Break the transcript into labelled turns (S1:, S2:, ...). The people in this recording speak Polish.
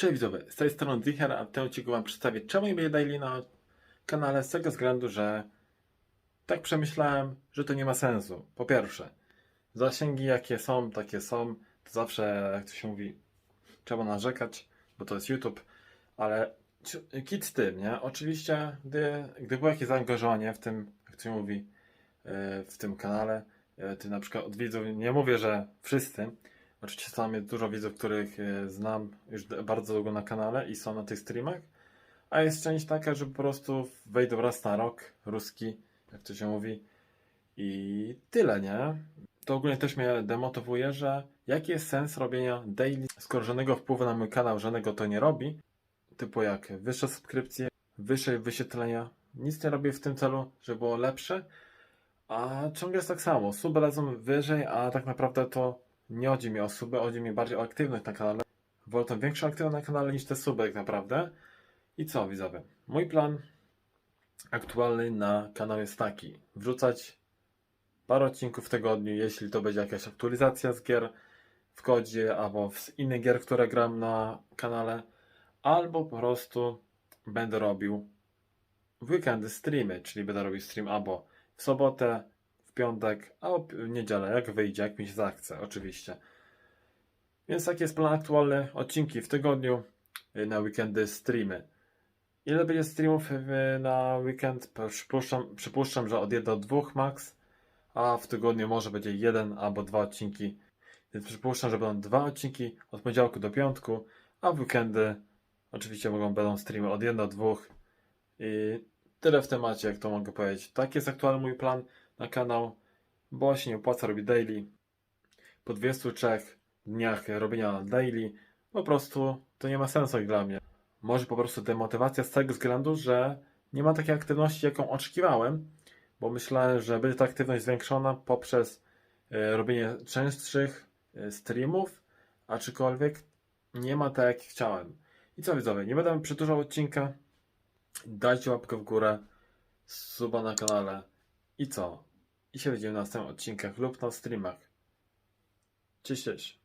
S1: Cześć widzowie, z tej strony Dicher, a w tym odcinku Wam przedstawię czemu będzie daily na kanale z tego względu, że tak przemyślałem, że to nie ma sensu. Po pierwsze, zasięgi jakie są, takie są, to zawsze, jak to się mówi, trzeba narzekać, bo to jest YouTube, ale kit z tym, nie? Oczywiście, gdy, gdy było jakieś zaangażowanie w tym, jak to się mówi, yy, w tym kanale, yy, ty na przykład od widzów, nie mówię, że wszyscy, Oczywiście tam jest dużo widzów, których e, znam już bardzo długo na kanale i są na tych streamach, a jest część taka, że po prostu wejdą raz na rok, ruski, jak to się mówi, i tyle, nie? To ogólnie też mnie demotywuje, że jaki jest sens robienia daily, skoro żadnego wpływu na mój kanał, żadnego to nie robi, typu jak wyższe subskrypcje, wyższe wyświetlenia, nic nie robię w tym celu, żeby było lepsze, a ciągle jest tak samo, suby lecą wyżej, a tak naprawdę to nie chodzi mi o suby, chodzi mi bardziej o aktywność na kanale. Wolę tą większą aktywność na kanale niż te suby tak naprawdę. I co widzowie? Mój plan aktualny na kanał jest taki. Wrzucać parę odcinków w tygodniu, jeśli to będzie jakaś aktualizacja z gier w kodzie, albo z innych gier, które gram na kanale, albo po prostu będę robił w weekendy streamy, czyli będę robił stream albo w sobotę, w piątek, albo w niedzielę, jak wyjdzie, jak mi się zachce, oczywiście. Więc taki jest plan aktualny. Odcinki w tygodniu, y, na weekendy streamy. Ile będzie streamów y, na weekend? Przypuszczam, przypuszczam, że od 1 do 2 max, a w tygodniu może będzie jeden albo dwa odcinki. Więc przypuszczam, że będą dwa odcinki od poniedziałku do piątku, a w weekendy oczywiście mogą będą streamy od 1 do 2. I tyle w temacie, jak to mogę powiedzieć. Tak jest aktualny mój plan na kanał, bo się nie opłaca robić daily. Po 23 dniach robienia daily, po prostu to nie ma sensu jak dla mnie. Może po prostu demotywacja z tego względu, że nie ma takiej aktywności, jaką oczekiwałem, bo myślałem, że będzie ta aktywność zwiększona poprzez e, robienie częstszych e, streamów, aczkolwiek nie ma tak, jak chciałem. I co widzowie, nie będę przedłużał odcinka. Dajcie łapkę w górę, suba na kanale i co? I się widzimy na następnych odcinkach lub na streamach. Cześć, cześć.